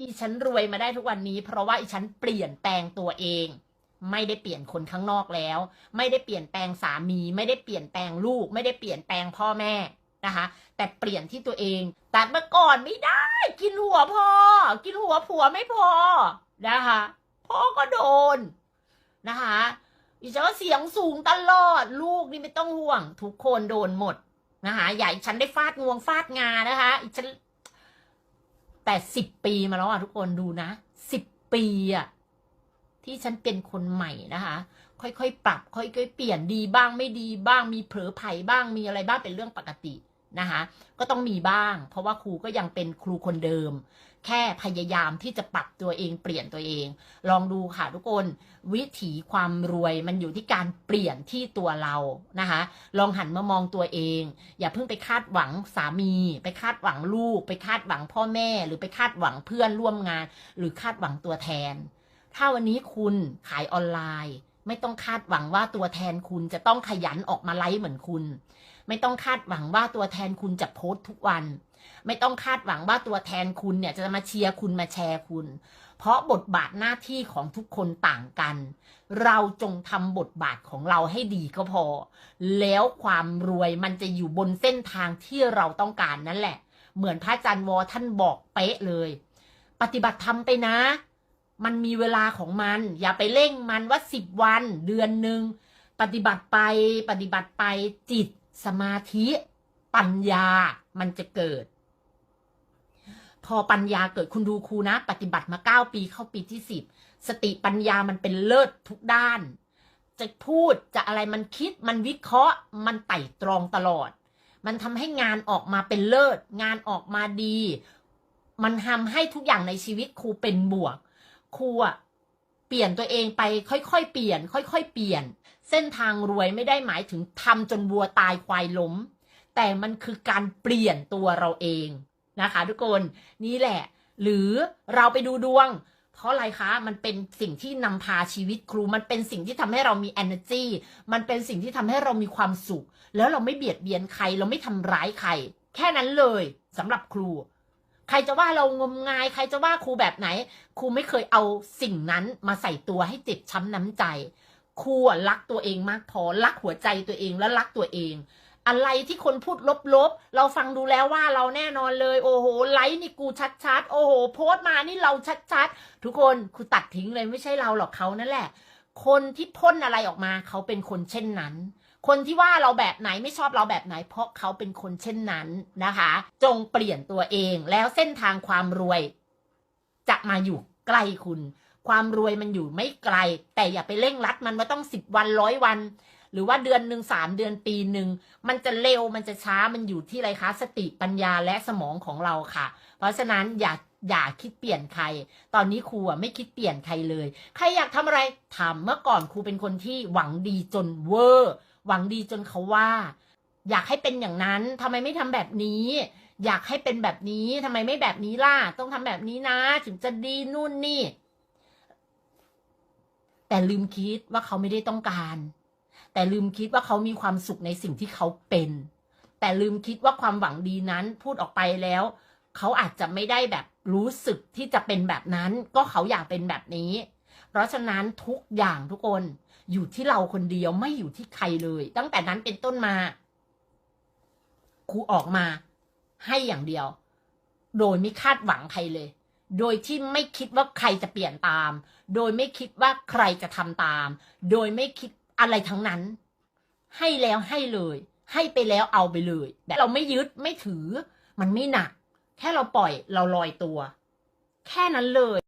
อีฉันรวยมาได้ทุกวันนี้เพราะว่าอีฉันเปลี่ยนแปลงตัวเอง ไม่ได้เปลี่ยนคนข้างนอกแล้ว ไม่ได้เปลี่ยนแปลงสามี ไม่ได้เปลี่ยนแปลงลูก ไม่ได้เปลี่ยนแปลงพ่อแม่นะคะ แต่เปลี่ยนที่ตัวเอง แตัดเมื่อก่อนไม่ได้ กินหัวพอกินหัวผัวไม่พอนะคะพ่อก็โดนนะคะอีฉันก็เสียงสูงตลอด ลูกนี่ไม่ต้องห่วง ทุกคนโดนหมดนะคะอย่าให้ฉันได้ฟาดงวงฟาดงานะคะอีฉัน แต่สิบปีมาแล้วอะทุกคนดูนะสิบปีอะที่ฉันเป็นคนใหม่นะคะ ค่อยๆปรับ ค่อยๆเปลี่ยนดีบ้างไม่ดีบ้างมีเผลอไผ่บ้างมีอะไรบ้างเป็นเรื่องปกติ นะคะก็ต้องมีบ้าง เพราะว่าครูก็ยังเป็นครูคนเดิม แค่พยายามที่จะปรับตัวเองเปลี่ยนตัวเอง ลองดูค่ะทุกคน วิถีความรวยมันอยู่ที่การเปลี่ยนที่ตัวเรานะคะ ลองหันมามองตัวเอง อย่าเพิ่งไปคาดหวังสามี ไปคาดหวังลูก ไปคาดหวังพ่อแม่ หรือไปคาดหวังเพื่อนร่วมงาน หรือคาดหวังตัวแทน ถ้าวันนี้คุณขายออนไลน์ ไม่ต้องคาดหวังว่าตัวแทนคุณจะต้องขยันออกมาไลฟ์เหมือนคุณ ไม่ต้องคาดหวังว่าตัวแทนคุณจะโพสต์ทุกวัน ไม่ต้องคาดหวังว่าตัวแทนคุณเนี่ยจะมาเชียร์คุณมาแชร์คุณ เพราะบทบาทหน้าที่ของทุกคนต่างกัน เราจงทำบทบาทของเราให้ดีก็พอ แล้วความรวยมันจะอยู่บนเส้นทางที่เราต้องการนั่นแหละ เหมือนพระอาจารย์วอท่านบอกเป๊ะเลย ปฏิบัติธรรมไปนะมันมีเวลาของมัน อย่าไปเร่งมันว่าสิบวันเดือนหนึ่งปฏิบัติไปปฏิบัติไปจิต สมาธิปัญญามันจะเกิด พอปัญญาเกิดคุณดูครูนะ ปฏิบัติมาเก้าปีเข้าปีที่สิบสติปัญญามันเป็นเลิศทุกด้าน จะพูดจะอะไรมันคิดมันวิเคราะห์ มันไต่ตรองตลอด มันทำให้งานออกมาเป็นเลิศ งานออกมาดี มันทำให้ทุกอย่างในชีวิตครูเป็นบวกครูอะ เปลี่ยนตัวเองไปค่อยๆเปลี่ยน ค่อยๆเปลี่ยน เส้นทางรวยไม่ได้หมายถึงทำจนวัวตายควายล้ม แต่มันคือการเปลี่ยนตัวเราเองนะคะ ทุกคนนี่แหละ หรือเราไปดูดวง เพราะอะไรคะมันเป็นสิ่งที่นำพาชีวิตครู มันเป็นสิ่งที่ทำให้เรามี energy มันเป็นสิ่งที่ทำให้เรามีความสุข แล้วเราไม่เบียดเบียนใคร เราไม่ทำร้ายใคร แค่นั้นเลยสำหรับครู ใครจะว่าเรางมงาย ใครจะว่าครูแบบไหน ครูไม่เคยเอาสิ่งนั้นมาใส่ตัวให้เจ็บช้ำน้ำใจ ครูรักตัวเองมากพอรักหัวใจตัวเองและรักตัวเอง อะไรที่คนพูดลบๆ เราฟังดูแล้วว่าเราแน่นอนเลย โอ้โหไลฟ์นี่กูชัดๆ โอ้โห โพสต์มานี่เราชัดๆ ทุกคนครูตัดทิ้งเลยไม่ใช่เราหรอกเขานั่นแหละ คนที่พ่นอะไรออกมาเขาเป็นคนเช่นนั้น คนที่ว่าเราแบบไหนไม่ชอบเราแบบไหน เพราะเขาเป็นคนเช่นนั้นนะคะ จงเปลี่ยนตัวเองแล้วเส้นทางความรวย จะมาอยู่ใกล้คุณ ความรวยมันอยู่ไม่ไกล แต่อย่าไปเร่งรัดมันว่าต้องสิบวันร้อยวัน หรือว่าเดือนหนึ่งสามเดือนปีหนึ่งมันจะเร็วมันจะช้ามันอยู่ที่ไรคะสติปัญญาและสมองของเราค่ะ เพราะฉะนั้นอย่าอย่าคิดเปลี่ยนใคร ตอนนี้ครูอะไม่คิดเปลี่ยนใครเลย ใครอยากทำอะไรทำเมื่อก่อนครูเป็นคนที่หวังดีจนเวอร์ หวังดีจนเขาว่า อยากให้เป็นอย่างนั้นทำไมไม่ทำแบบนี้ อยากให้เป็นแบบนี้ทำไมไม่แบบนี้ล่ะ ต้องทำแบบนี้นะ ถึงจะดีนู่นนี่ แต่ลืมคิดว่าเขาไม่ได้ต้องการ แต่ลืมคิดว่าเขามีความสุขในสิ่งที่เขาเป็น แต่ลืมคิดว่าความหวังดีนั้นพูดออกไปแล้ว เขาอาจจะไม่ได้แบบรู้สึกที่จะเป็นแบบนั้น ก็เขาอยากเป็นแบบนี้ เพราะฉะนั้นทุกอย่างทุกคนอยู่ที่เราคนเดียวไม่อยู่ที่ใครเลย ตั้งแต่นั้นเป็นต้นมาครูออกมา ให้อย่างเดียว โดยไม่คาดหวังใครเลย โดยที่ไม่คิดว่าใครจะเปลี่ยนตาม โดยไม่คิดว่าใครจะทำตาม โดยไม่คิดอะไรทั้งนั้น ให้แล้วให้เลย ให้ไปแล้วเอาไปเลยแบบเราไม่ยึดไม่ถือ มันไม่หนัก แค่เราปล่อยเราลอยตัว แค่นั้นเลย